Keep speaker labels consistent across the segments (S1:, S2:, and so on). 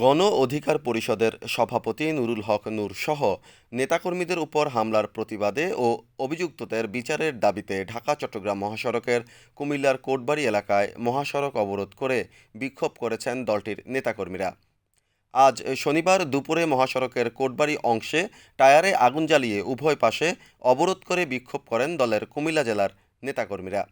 S1: গণ অধিকার পরিষদের সভাপতি নুরুল হক নূর সহ নেতাকর্মীদের উপর হামলার প্রতিবাদে ও অভিযুক্তদের বিচারের দাবিতে ঢাকা, চট্টগ্রাম মহাসড়কের কুমিল্লার কোটবাড়ি এলাকায় মহাসড়ক অবরোধ করে বিক্ষোভ করেছেন দলটির নেতাকর্মীরা। আজ শনিবার দুপুরে মহাসড়কের কোটবাড়ি অংশে টায়ারে আগুন জ্বালিয়ে উভয় পাশে অবরোধ করে বিক্ষোভ করেন দলের কুমিল্লা জেলার নেতাকর্মীরা।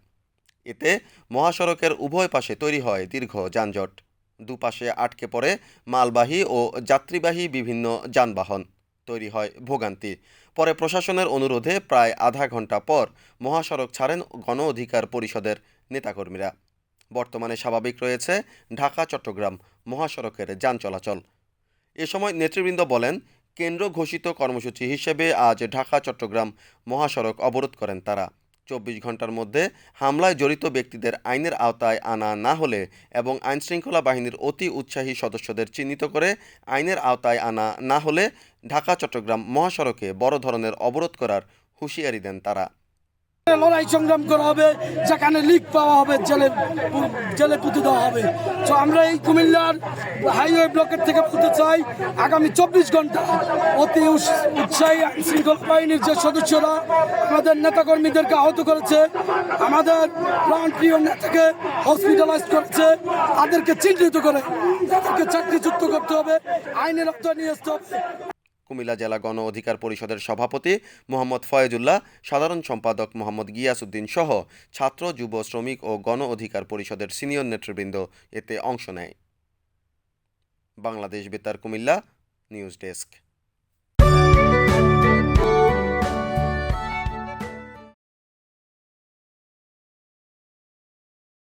S1: এতে মহাসড়কের উভয় পাশে তৈরি হয় দীর্ঘ যানজট। দুপাশে আটকে পড়ে মালবাহী ও যাত্রীবাহী বিভিন্ন যানবাহন। তৈরি হয় ভোগান্তি। পরে প্রশাসনের অনুরোধে প্রায় আধা ঘণ্টা পর মহাসড়ক ছাড়েন গণ অধিকার পরিষদের নেতাকর্মীরা। বর্তমানে স্বাভাবিক রয়েছে ঢাকা চট্টগ্রাম মহাসড়কের যান চলাচল। এ সময় নেতৃবৃন্দ বলেন, কেন্দ্র ঘোষিত কর্মসূচি হিসেবে আজ ঢাকা চট্টগ্রাম মহাসড়ক অবরোধ করেন তারা। চব্বিশ ঘণ্টার মধ্যে হামলায় জড়িত ব্যক্তিদের আইনের আওতায় আনা না হলে এবং আইনশৃঙ্খলা বাহিনীর অতি উৎসাহী সদস্যদের চিহ্নিত করে আইনের আওতায় আনা না হলে ঢাকা, চট্টগ্রাম মহাসড়কে বড় ধরনের অবরোধ করার হুঁশিয়ারি দেন তারা।
S2: লড়াই সংগ্রাম করা হবে, যেখানে লিক পাওয়া হবে, জেলে জেলে পুঁতে দেওয়া হবে। তো আমরা এই কুমিল্লার হাইওয়ে ব্লকের থেকে বলতে চাই, আগামী চব্বিশ ঘণ্টা অতি উৎস- উৎসাহী আইন শৃঙ্খলা বাহিনীর যে সদস্যরা আমাদের নেতাকর্মীদেরকে আহত করেছে, আমাদের প্রাণপ্রিয় নেতাকে হসপিটালাইজ করেছে, তাদেরকে চিহ্নিত করে, তাদেরকে চাকরিচ্যুত করতে হবে, আইনের আওতায় নিয়ে আসতে হবে।
S1: কুমিল্লা জেলা গণ অধিকার পরিষদের সভাপতি মোহাম্মদ ফয়েজুল্লাহ, সাধারণ সম্পাদক মোহাম্মদ গিয়াসউদ্দিন সহ ছাত্র, যুব, শ্রমিক ও গণ অধিকার পরিষদের সিনিয়র নেতৃবৃন্দ এতে অংশ নেয়। বাংলাদেশ বেতার, কুমিল্লা, নিউজ ডেস্ক।